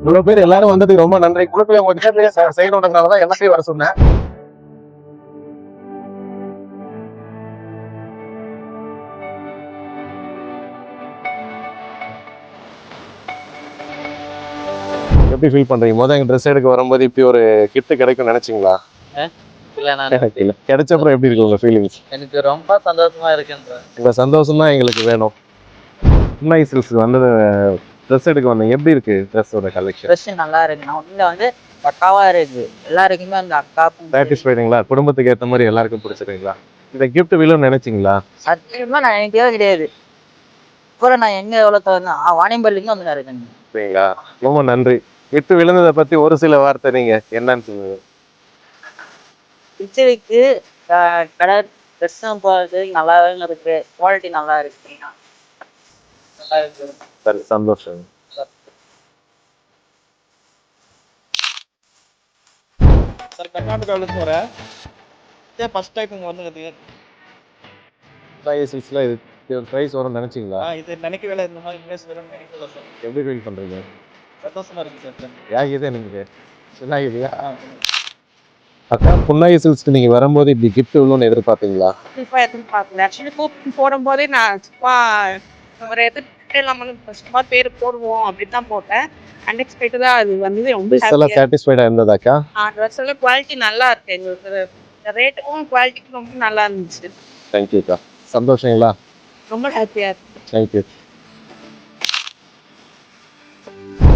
இவ்வளவு பேர் எல்லாரும் வந்ததுக்கு ரொம்ப நன்றி. குழுக்களை உங்க நேர்லயே செய்யணுன்றதுனாலதான் எல்லாத்தையும் வர சொன்னேன். எப்படி ஃபீல் பண்றீங்க? முதல் எங்க ட்ரெஸ் எடுக்க வரும்போது இப்படி ஒரு கிட்டு கிடைக்கும் நினைச்சீங்களா? இல்ல நான் இல்ல. கிடைச்ச அப்புறம் எப்படி இருக்கு உங்க ஃபீலிங்ஸ் எனக்கு ரொம்ப சந்தோஷமா இருக்குன்ற உங்க சந்தோஷம் தான் எங்களுக்கு வேணும். முன்னை சில்ஸ் வந்து ட்ரெஸ் எடுக்க வந்தீங்க. எப்படி இருக்கு ட்ரெஸ்ஸோட கலெக்ஷன் ட்ரெஸ் நல்லா இருக்கு. நான் உள்ள வந்து பக்காவா இருக்கு. எல்லாருக்குமே அந்த அக்கா சாட்டிஸ்ஃபைடுங்களா குடும்பத்துக்கு ஏத்த மாதிரி எல்லாருக்கும் பிடிச்சிருக்கீங்களா? இந்த gift விழும் நினைச்சீங்களா? சத்தியமா நான் நினைக்கவே கிடையாது. அப்புறம் நான் எங்க எவ்வளவு தகுந்தேன் வாணியம்பள்ளிக்கு வந்து இருக்கேன் சரிங்களா ரொம்ப நன்றி. gift விழுந்ததை பத்தி ஒரு சில வார்த்தை நீங்க என்னன்னு சொல்லுங்க. பிச்சைக்கு கடை ட்ரெஸ்ஸும் போகிறது நல்லாவே இருக்கு. குவாலிட்டி நல்லா இருக்கு. சரி சந்தோஷம். சார் கர்நாடகாவிலேருந்து வரேன் சார் ஃபஸ்ட் டைம் இங்கே வந்துங்கிறது ப்ரைஸ் இஸ்ல இது ப்ரைஸ் வரும்னு நினச்சிங்களா? இது நினைக்க வேலை இந்த மாதிரி ப்ரைஸ் வரும்னு நினைக்கல எப்படி ஃபீல் பண்ணுறீங்க சந்தோஷமாக இருக்குது சார் ஏன் இது எனக்கு? சொன்னாங்க அக்கா புன்னாகி சில்க்ஸ்க்கு நீங்கள் வரும்போது இப்படி கிஃப்ட் எவ்வளோன்னு எதிர்பார்த்தீங்களா எதிர்பார்க்கல. ஆக்சுவலி கூப்பிட்டு போடும்போதே நான் ஒரு எதிர்பார்த்து இல்லாமல் சும்மா பேர் போடுவோம் அப்படின்னு தான் போட்டேன். அன்எக்ஸ்பெக்டடாக அது வந்து ரொம்ப ட்ரெஸ் எல்லாம் சாட்டிஸ்ஃபைடா இருந்ததாக்கா? ட்ரெஸ் எல்லாம் குவாலிட்டி நல்லா இருக்கு எங்களுக்கு. ரேட்டுக்கும் குவாலிட்டிக்கும் ரொம்ப நல்லா இருந்துச்சு. தேங்க்யூக்கா சந்தோஷங்களா? ரொம்ப ஹாப்பியாக இருக்கு தேங்க்யூ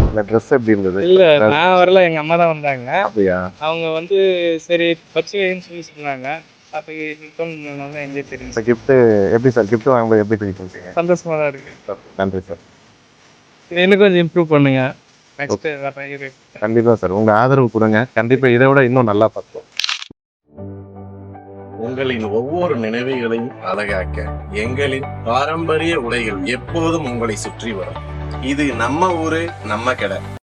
இந்த ட்ரெஸ் எப்படி இருந்தது? இல்ல நான் வரல. எங்க அம்மா தான் வந்தாங்க. அப்படியா? அவங்க வந்து சரி வைன்னு சொல்லி சொன்னாங்க. அப்போ நல்லா என்ஜாய் தெரியும் இந்த gift எப்படி சார்? gift வாங்கும்போது எப்படி ஃபீல் பண்றீங்க சந்தோஷமா தான் இருக்கு. நன்றி சார். இன்னும் கொஞ்சம் இம்ப்ரூவ் பண்ணுங்க. நெக்ஸ்ட் வரேன் கண்டிப்பா சார். உங்க ஆதரவு கொடுங்க. கண்டிப்பா இதை விட இன்னும் நல்லா பார்ப்போம். உங்களின் ஒவ்வொரு நினைவுகளையும் அழகாக்க எங்களின் பாரம்பரிய உடைகள் எப்போதும் உங்களை சுற்றி வரும். இது நம்ம ஊரு நம்ம கடை.